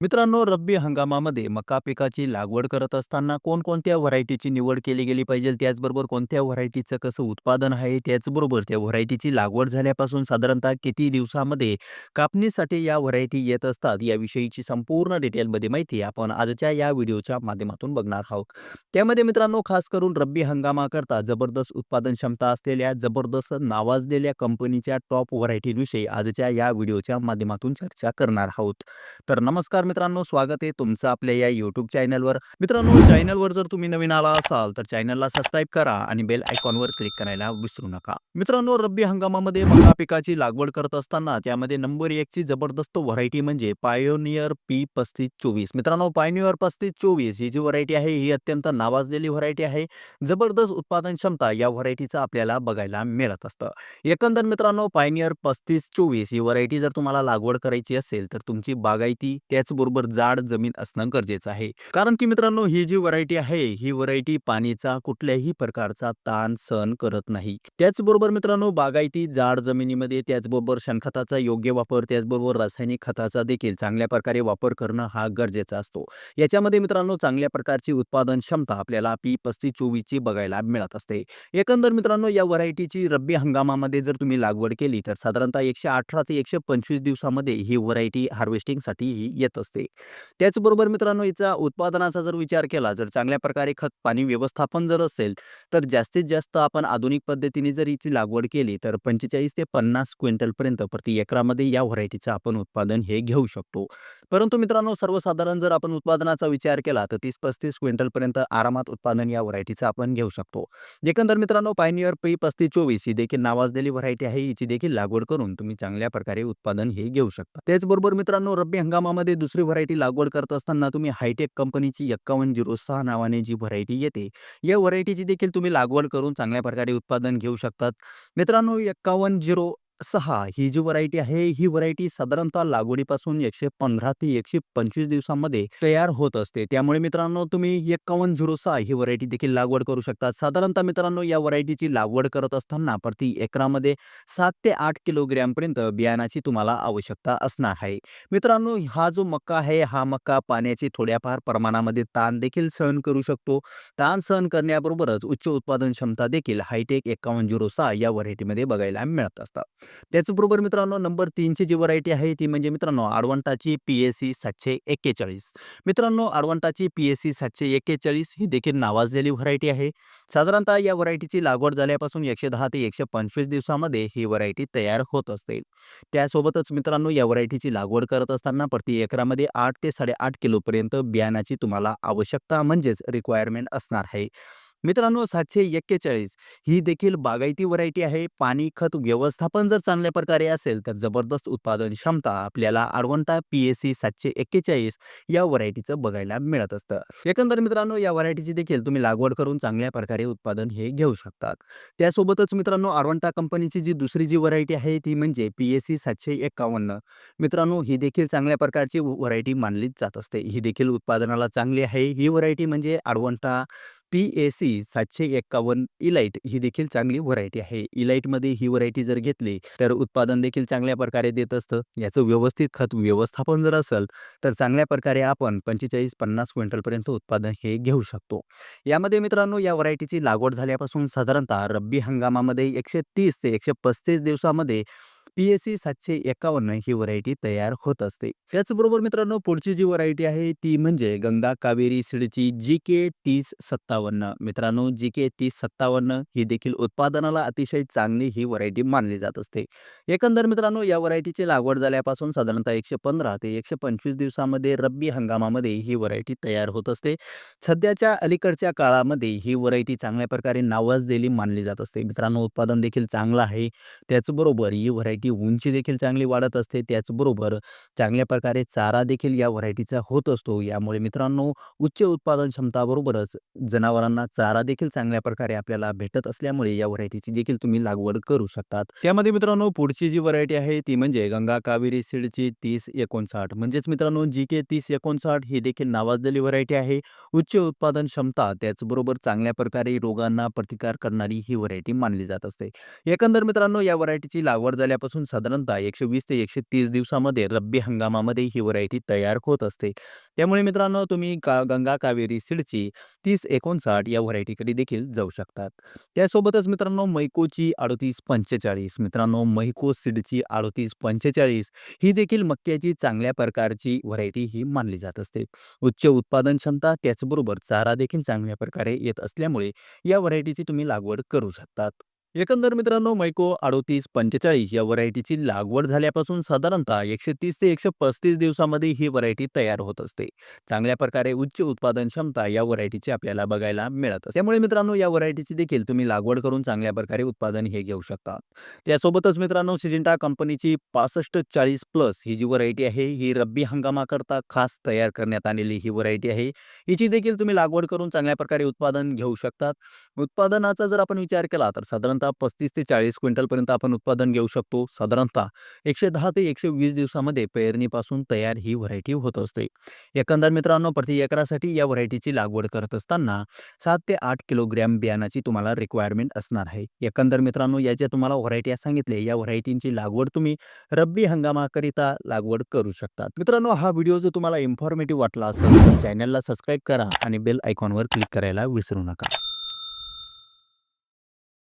मित्रांनो, रब्बी हंगामामध्ये मका पिकाची लागवड करत असताना कोणकोणत्या व्हरायटीची निवड केली गेली पाहिजे, त्याचबरोबर कोणत्या व्हरायटीचं कसं उत्पादन आहे, त्याचबरोबर त्या व्हरायटीची लागवड झाल्यापासून साधारणतः किती दिवसामध्ये कापणीसाठी या व्हरायटी येत असतात, याविषयीची संपूर्ण डिटेलमध्ये माहिती आपण आजच्या या व्हिडिओच्या माध्यमातून बघणार आहोत. त्यामध्ये मित्रांनो, खास करून रब्बी हंगामाकरता जबरदस्त उत्पादन क्षमता असलेल्या, जबरदस्त नावाजलेल्या कंपनीच्या टॉप व्हरायटींविषयी आजच्या या व्हिडिओच्या माध्यमातून चर्चा करणार आहोत. तर नमस्कार मित्रांनो, स्वागत आहे तुमचं आपल्या या युट्यूब चॅनलवर. मित्रांनो, चॅनलवर जर तुम्ही नवीन आला असाल, तर चॅनलला सबस्क्राईब करा आणि बेल आयकॉनवर क्लिक करायला विसरू नका. मित्रांनो, रब्बी हंगामामध्ये मका पिकाची लागवड करत असताना त्यामध्ये नंबर 1 ची जबरदस्त व्हरायटी म्हणजे पायोनियर पी 3524. मित्रांनो, पायोनियर 3524 ही जी व्हरायटी आहे, ही अत्यंत नावाजलेली व्हरायटी आहे. जबरदस्त उत्पादन क्षमता या व्हरायटीचा आपल्याला बघायला मिळत असतं. एकंदर मित्रांनो, पायनियर पस्तीस चोवीस ही व्हरायटी जर तुम्हाला लागवड करायची असेल, तर तुमची बागायती त्याचबरोबर जाड जमीन असणं गरजेचं आहे. कारण की मित्रांनो, ही जी व्हरायटी आहे, ही व्हरायटी पाणीचा कुठल्याही प्रकारचा ताण सहन करत नाही. त्याचबरोबर मित्रांनो, बागायती जाड जमिनीमध्ये त्याचबरोबर शेणखताचा योग्य वापर, त्याचबरोबर रासायनिक खताचा देखील चांगल्या प्रकारे वापर करणं हा गरजेचा असतो. याच्यामध्ये मित्रांनो, चांगल्या प्रकारची उत्पादन क्षमता आपल्याला पी 3524 ची बघायला मिळत असते. एकंदर मित्रांनो, या व्हरायटीची रब्बी हंगामामध्ये जर तुम्ही लागवड केली, तर साधारणतः 118 ते 125 दिवसामध्ये ही व्हरायटी हार्वेस्टिंगसाठी येत असते. त्याचबरोबर मित्रांनो, हिचा उत्पादनाचा जर विचार केला, जर चांगल्या प्रकारे खत-पाणी व्यवस्थापन जर असेल, तर जास्तीत जास्त आपण आधुनिक पद्धतीने जर हिची लागवड केली, तर 45 ते 50 क्विंटलपर्यंत प्रति एकरामध्ये या व्हरायटीचं आपण उत्पादन हे घेऊ शकतो. परंतु मित्रांनो, सर्वसाधारण जर आपण उत्पादनाचा विचार केला, तर 30-35 क्विंटलपर्यंत आरामात उत्पादन या व्हरायटीचं आपण घेऊ शकतो. एकंदर मित्रांनो, पायनियर पी 3524 ही देखील नावाजलेली व्हरायटी आहे. हिची देखील लागवड करून तुम्ही चांगल्या प्रकारे उत्पादन हे घेऊ शकता. त्याचबरोबर मित्रांनो, रब्बी हंगामामध्ये दुसरी व्हरायटी लागवड करत असताना तुम्ही हायटेक कंपनीची 5106 नावाने जी व्हरायटी येते, या व्हरायटीची देखील तुम्ही लागवड करून चांगल्या प्रकारे उत्पादन घेऊ शकतात. मित्रांनो, एक्कावन्न झिरो सहा ही जी व्हरायटी आहे, ही व्हरायटी साधारणतः लागवडीपासून 115 ते 125 दिवसांमध्ये तयार होत असते. त्यामुळे मित्रांनो, तुम्ही 5106 ही व्हरायटी देखील लागवड करू शकता. साधारणतः मित्रांनो, या व्हरायटीची लागवड करत असताना प्रति एकरामध्ये सात ते आठ किलोग्रॅमपर्यंत बियाणाची तुम्हाला आवश्यकता असणार आहे. मित्रांनो, हा जो मक्का आहे, हा मक्का पाण्याची थोड्याफार प्रमाणामध्ये ताण देखील सहन करू शकतो. ताण सहन करण्याबरोबरच उच्च उत्पादन क्षमता देखील हायटेक 5106 या व्हरायटीमध्ये बघायला मिळत असतात. त्याचबरोबर मित्रांनो, नंबर तीनची जी व्हरायटी आहे, ती म्हणजे मित्रांनो, आडवंटाची पी एस सी 741. मित्रांनो, आडवंटाची पी एस सी 741 ही देखील नावाजलेली व्हरायटी आहे. साधारणतः या व्हरायटीची लागवड झाल्यापासून 110 ते 125 दिवसामध्ये ही व्हरायटी तयार होत असते. त्यासोबतच मित्रांनो, या व्हरायटीची लागवड करत असताना प्रति एकरामध्ये आठ ते 8.5 किलोपर्यंत बियाणाची तुम्हाला आवश्यकता म्हणजेच रिक्वायरमेंट असणार आहे. मित्रांनो, 741 ही देखील बागायती व्हरायटी आहे. पाणी, खत व्यवस्थापन जर चांगल्या प्रकारे असेल, तर जबरदस्त उत्पादन क्षमता आपल्याला आडवंटा पी एस सी 741 या व्हरायटीचं बघायला मिळत असतं. एकंदर मित्रांनो, या व्हरायटीची देखील तुम्ही लागवड करून चांगल्या प्रकारे उत्पादन हे घेऊ शकतात. त्यासोबतच मित्रांनो, आडवंटा कंपनीची जी दुसरी जी व्हरायटी आहे, ती म्हणजे पी-ए-सी 751. मित्रांनो, ही देखील चांगल्या प्रकारची व्हरायटी मानली जात असते. ही देखील उत्पादनाला चांगली आहे. ही व्हरायटी म्हणजे आडवंटा पी-ए-सी 751 इलाइट ही देखील चांगली व्हरायटी आहे. इलाइटमध्ये ही व्हरायटी जर घेतली, तर उत्पादन देखील चांगल्या प्रकारे देत असतं. याचं व्यवस्थित खत व्यवस्थापन जर असेल, तर चांगल्या प्रकारे आपण 45-50 क्विंटलपर्यंत उत्पादन हे घेऊ शकतो. यामध्ये मित्रांनो, या व्हरायटीची लागवड झाल्यापासून साधारणतः रब्बी हंगामामध्ये 130 ते 135 दिवसामध्ये पी एस सी 751 ही व्हरायटी तयार होत असते. त्याचबरोबर मित्रांनो, पुढची जी व्हरायटी आहे, ती म्हणजे गंगा कावेरी सीडची जी-के 3057. मित्रांनो, जी-के 3057 ही देखील उत्पादनाला अतिशय चांगली ही व्हरायटी मानली जात असते. एकंदर मित्रांनो, या व्हरायटीची लागवड झाल्यापासून साधारणतः 115 ते 125 दिवसामध्ये रब्बी हंगामामध्ये ही व्हरायटी तयार होत असते. सध्याच्या अलीकडच्या काळामध्ये ही व्हरायटी चांगल्या प्रकारे नावाजलेली मानली जात असते. मित्रांनो, उत्पादन देखील चांगलं आहे. त्याचबरोबर ही व्हरायटी उंची देखील चांगली वाढत असते. त्याचबरोबर चांगल्या प्रकारे चारा देखील या व्हरायटीचा होत असतो. यामुळे मित्रांनो, उच्च उत्पादन क्षमताबरोबरच जनावरांना चारा देखील चांगल्या प्रकारे आपल्याला भेटत असल्यामुळे या व्हरायटीची देखील तुम्ही लागवड करू शकतात. त्यामध्ये मित्रांनो, पुढची जी व्हरायटी आहे, ती म्हणजे गंगा कावेरी सीडची 3059. म्हणजेच मित्रांनो, जी-के 3059 ही देखील नावाजलेली व्हरायटी आहे. उच्च उत्पादन क्षमता, त्याचबरोबर चांगल्या प्रकारे रोगांना प्रतिकार करणारी ही व्हरायटी मानली जात असते. एकंदर मित्रांनो, या व्हरायटीची लागवड झाल्यापासून पासून साधारणतः 120 ते 130 दिवसामध्ये रब्बी हंगामामध्ये ही व्हरायटी तयार होत असते. त्यामुळे मित्रांनो तुम्ही का गंगा कावेरी सीडची 3059 या व्हरायटीकडे देखील जाऊ शकतात. त्यासोबतच मित्रांनो मैकोची 3845 मित्रांनो मैको सीडची 3845 ही देखील मक्याची चांगल्या प्रकारची व्हरायटी ही मानली जात असते. उच्च उत्पादन क्षमता त्याचबरोबर चारा देखील चांगल्या प्रकारे येत असल्यामुळे या व्हरायटीची तुम्ही लागवड करू शकतात. एकंदर मित्रांनो मैको 3845 या व्हरायटीची लागवड झाल्यापासून साधारणतः 130 ते 135 दिवसामध्ये ही व्हरायटी तयार होत असते. चांगल्या प्रकारे उच्च उत्पादन क्षमता या व्हरायटीची आपल्याला बघायला मिळत असते. त्यामुळे मित्रांनो या व्हरायटीची देखील तुम्ही लागवड करून चांगल्या प्रकारे उत्पादन हे घेऊ शकता. त्यासोबतच मित्रांनो सिजिंटा कंपनीची 6540 प्लस ही जी व्हरायटी आहे ही रब्बी हंगामाकरता खास तयार करण्यात आलेली ही व्हरायटी आहे. हिची देखील तुम्ही लागवड करून चांगल्या प्रकारे उत्पादन घेऊ शकतात. उत्पादनाचा जर आपण विचार केला तर साधारण साधारणतः 35 ते 40 क्विंटलपर्यंत आपण उत्पादन घेऊ शकतो. साधारणतः 110 ते 120 दिवसामध्ये पेरणीपासून तयार ही व्हरायटी होत असते. एकंदर मित्रांनो प्रति एकरासाठी या व्हरायटीची लागवड करत असताना सात ते आठ किलोग्रॅम बियाणाची तुम्हाला रिक्वायरमेंट असणार आहे. एकंदर मित्रांनो या ज्या तुम्हाला व्हरायटी सांगितले या व्हरायटींची लागवड तुम्ही रब्बी हंगामाकरिता लागवड करू शकतात. मित्रांनो हा व्हिडिओ जर तुम्हाला इन्फॉर्मेटिव्ह वाटला असेल तर चॅनलला सबस्क्राईब करा आणि बेल आयकॉनवर क्लिक करायला विसरू नका.